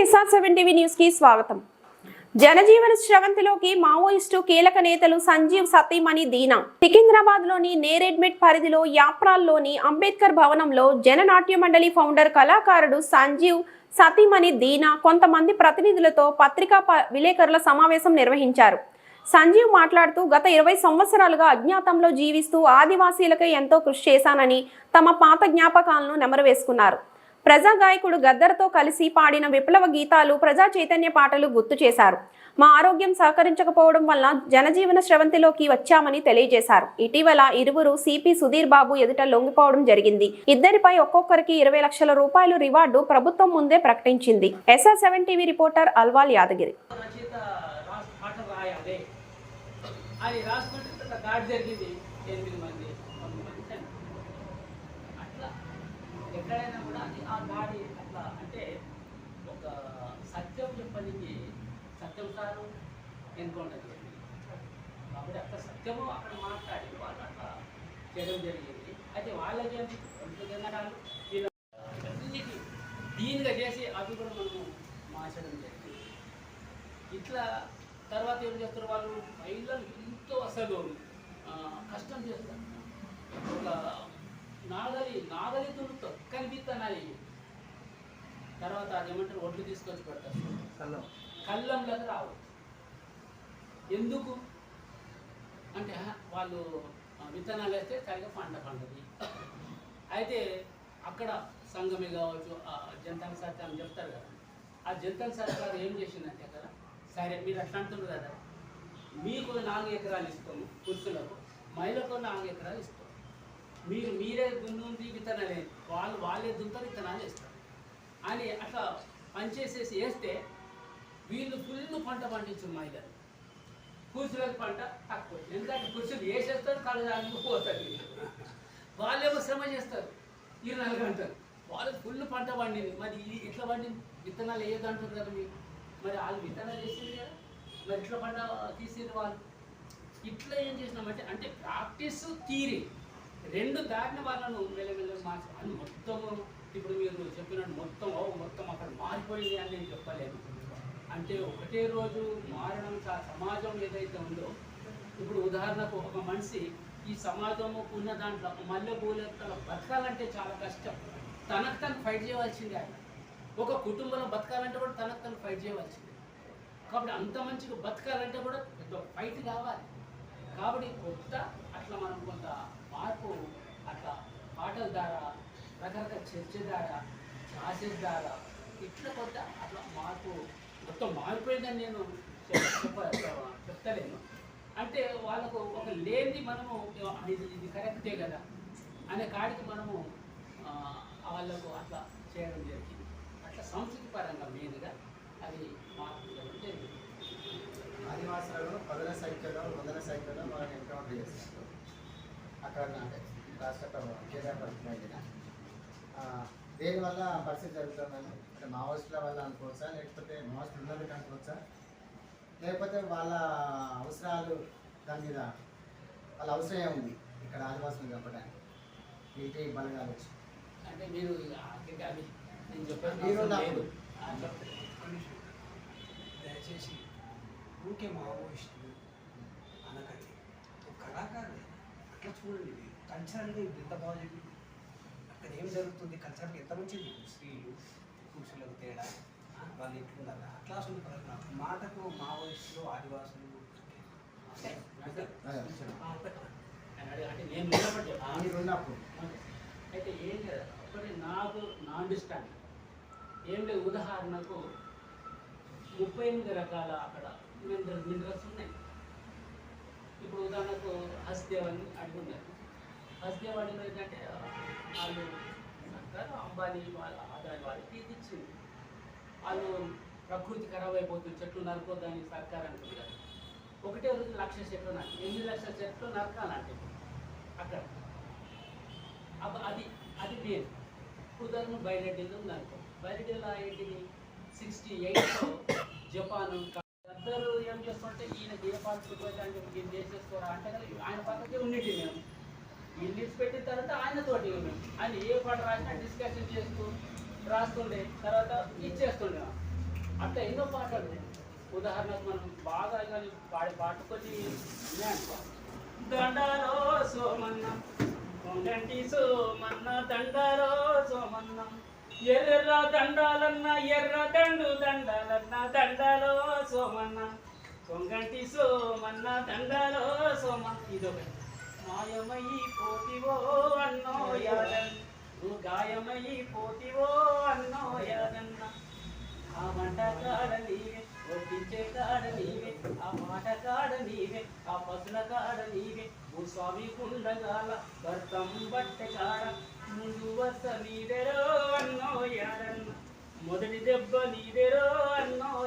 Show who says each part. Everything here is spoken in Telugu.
Speaker 1: ఎస్ఆర్ సెవెన్ టీవీ న్యూస్కి స్వాగతం. జనజీవన స్రవంతిలోకి మావోయిస్టు కీలక నేతలు సంజీవ్ సతీమణి దీనా. సికింద్రాబాద్లోని నేరెడ్మెట్ పరిధిలో యాప్రాల్లోని అంబేద్కర్ భవనంలో జననాట్య మండలి ఫౌండర్ కళాకారుడు సంజీవ్ సతీమణి దీనా కొంతమంది ప్రతినిధులతో పత్రికా ప- విలేకరుల సమావేశం నిర్వహించారు. సంజీవ్ మాట్లాడుతూ గత ఇరవై సంవత్సరాలుగా అజ్ఞాతంలో జీవిస్తూ ఆదివాసీలకే ఎంతో కృషి చేశానని తమ పాత జ్ఞాపకాలను నెమరవేసుకున్నారు ప్రజా గాయకుడు గద్దర్తో కలిసి పాడిన విప్లవ గీతాలు ప్రజా చైతన్య పాటలు గుర్తు చేశారు. మా ఆరోగ్యం సహకరించకపోవడం వల్ల జనజీవన స్రవంతిలోకి వచ్చామని తెలియజేశారు. ఇటీవల ఇరువురు సిపి సుధీర్ బాబు ఎదుట లొంగిపోవడం జరిగింది. ఇద్దరిపై ఒక్కొక్కరికి ఇరవై లక్షల రూపాయలు రివార్డు ప్రభుత్వం ముందే ప్రకటించింది. SR seven TV reporter Alwal Yadagiri.
Speaker 2: అది రాసుకుంటే దాడి జరిగింది. ఎనిమిది మంది చనిపోయారు. అట్లా ఎక్కడైనా కూడా అది ఆ దాడి అట్లా అంటే ఒక సత్యం చెప్పడానికి సత్యం సారు ఎన్కౌంటర్ జరిగింది కాబట్టి అక్కడ సత్యము అక్కడ మాట్లాడి వాళ్ళు అట్లా చేయడం జరిగింది. అయితే వాళ్ళకి జనరాలు అన్నిటి దీనిగా చేసి అవి కూడా మనము మార్చడం జరిగింది. ఇట్లా తర్వాత ఏం చేస్తారు వాళ్ళు? మహిళలు ఎంతో అసలు కష్టం చేస్తారు. ఒక నాగలి దున్నుతారు కనిపిస్తానని తర్వాత అది ఏమంటారు ఒడ్లు తీసుకొచ్చి పెడతారు. కళ్ళంలోకి రావు. ఎందుకు? అంటే "హ, వాళ్ళు విత్తనాలు వేస్తే సరిగా పంట పండుది. అయితే అక్కడ సంఘమే కావచ్చు ఆ జంతన సత్యం చెప్తారు కదా. ఆ జంతన సత్యాలు ఏం చేసిందంటే అక్కడ సరే మీరు అట్లా అంటున్నారు కదా. మీకు నాలుగు ఎకరాలు ఇస్తాము పురుషులకు. మహిళలకు నాలుగు ఎకరాలు ఇస్తాం మీరు మీరే దున్నుంది విత్తనాలు వాళ్ళు వాళ్ళే దుంతారు విత్తనాలు వేస్తారు అని అట్లా పనిచేసేసి వేస్తే వీళ్ళు ఫుల్ పంట పండించు మహిళలు. పురుషులకు పంట తక్కువ. ఎందుకంటే పురుషులు వేసేస్తారు కలదానికి పోతారు. వాళ్ళేమో శ్రమ చేస్తారు. ఇరవై నాలుగు గంటలు. వాళ్ళు ఫుల్ పంట పండింది. మరి ఇది ఇట్లా పండింది? విత్తనాలు వేయదంటారు కదా మీరు? మరి వాళ్ళు విత్తనాలు వేసింది కదా. మరి ఇట్లా పంట తీసింది వాళ్ళు? ఇట్లా ఏం చేసినామంటే అంటే ప్రాక్టీస్ థీరీ రెండు దాటిన వాళ్ళను మెల్లమెల్ల మార్చి అని మొత్తము ఇప్పుడు మీరు చెప్పినట్టు మొత్తం ఓ మొత్తం అక్కడ మారిపోయింది అని నేను చెప్పలేను. అంటే ఒకటే రోజు మారడం సమాజం ఏదైతే ఉందో ఇప్పుడు ఉదాహరణకు ఒక మనిషి ఈ సమాజము ఉన్న దాంట్లో మల్లె పూలెక్కల బతకాలంటే చాలా కష్టం. తనకు తను ఫైట్ చేయవలసిందే ఆయన. ఒక కుటుంబంలో బతకాలంటే కూడా తనకు తను ఫైట్ చేయవలసిందే. కాబట్టి అంత మంచిగా బతకాలంటే కూడా పెద్ద ఫైట్ కావాలి. కాబట్టి కొత్త అట్లా మనం కొంత మార్పు అట్లా పాటల ద్వారా రకరకాల చర్చ ద్వారా క్లాసెస్ ద్వారా ఇట్లా కొంత అట్లా మార్పు మొత్తం మారిపోయిందని నేను చెప్ప చెప్తలేను. అంటే వాళ్ళకు ఒక లేనిది మనము ఇది ఇది కరెక్టే కదా అనే కాడికి మనము వాళ్ళకు అట్లా చేయడం జరిగింది. అట్లా సంస్కృతి పరంగా మెయిన్గా అది మార్పు చేయడం జరిగింది.
Speaker 3: ఆదివాసాలను పదన సంఖ్యలో వందల సంఖ్యలో మనం ఎన్కౌంటర్ చేస్తాం. అంటే రాష్ట్ర ప్రభుత్వం కేంద్ర ప్రభుత్వం దేనివల్ల పరిస్థితి జరుగుతుందని? అంటే మావోయిస్టుల వల్ల అనుకోవచ్చా? లేకపోతే మావోయిస్టులు ఉన్నందుకు అనుకోవచ్చా? లేకపోతే వాళ్ళ అవసరాలు దాని మీద వాళ్ళ అవసరం ఏముంది? ఇక్కడ ఆదివాసులు చెప్పడానికి ఇంటి బలగాలు వచ్చి
Speaker 2: అంటే మీరు
Speaker 3: మీరు.
Speaker 4: దయచేసి ఊకే మావోయిస్టులు అనకండి. ఒక కళాకారుడు అట్లా చూడండి ఇది కల్చరల్గా ఇది ఎంత బాగా చెప్పింది అక్కడ ఏం జరుగుతుంది? కల్చర్కి ఎంత మంచిది? స్త్రీలు పురుషులకు తేడా. వాళ్ళు ఎట్లున్నారు? అట్లా అసలు ప్రశ్న మాటకు మావోయిస్టులు ఆదివాసులు.
Speaker 2: అంటే అంటే నేను
Speaker 3: ఉన్నప్పుడు
Speaker 2: అయితే ఏం లేదు. ఒకటి నాకు నా అండర్స్టాండింగ్ ఏం లేదు. ఉదాహరణకు ముప్పై ఎనిమిది రకాల అక్కడ మినరల్ మినరల్స్ ఉన్నాయి. ఇప్పుడు ఉదాహరణకు హస్దేవ్ అని అడుగున్నారు ఏంటంటే వాళ్ళు సర్కారు అంబానీ వాళ్ళ ఆదాయ వాళ్ళకి ఇది ఇచ్చింది. వాళ్ళు ప్రకృతి ఖరాబ్ అయిపోతుంది చెట్లు నరుకోద్దని సర్కార్ అంటుంది ఒకటే రోజు లక్ష చెట్లు నాకు ఎనిమిది లక్షల చెట్లు నరకాలంటే అక్కడ. అబ్బ అది అది మెయిన్ ఉదాహరణ బయలెడ్డిలో నరకం బయలెడ్డిలో ఏంటిది? సిక్స్టీ ఎయిట్లో జపాన్ అందరూ ఏం చేస్తుంటే ఈయన ఏ పాత్రకు పోతే అని చెప్పి చేసేసుకోరా అంటే కదా ఆయన పక్కకే ఉండింటి మేము. ఈయన లిస్ట్ పెట్టిన తర్వాత ఆయనతోటి మేము. ఆయన ఏ పాట రాసినా డిస్కషన్ చేస్తూ రాస్తుండే తర్వాత ఇచ్చేస్తుండే. అట్లా ఎన్నో పాటలు. ఉదాహరణకు మనం బాగా కానీ పాడే పాట కొన్ని ఉన్నాయనుకో దండాలో సోమన్న కొండంటి సోమన్న దండాలో ఎర్ర దండాలన్న ఎర్ర దండు దండాలన్న దండాలో సోమన్న. కొంగంటి సోమన్న దండాలో సోమన్న. ఇదొకటి. మాయమయ్యి పోతివో అన్నో యాదన్న. గాయమయ్యి పోతివో అన్నో యాదన్న. ఆ మంట కాడ నీవే వడ్డించే కాడ నీవే ఆ మాట కాడ నీవే ఆ పసుల కాడ నీవే. భూస్వామి కుండగాల భర్తం బట్టె కాడ మొదటి దెబ్బ నీదెరో అన్నో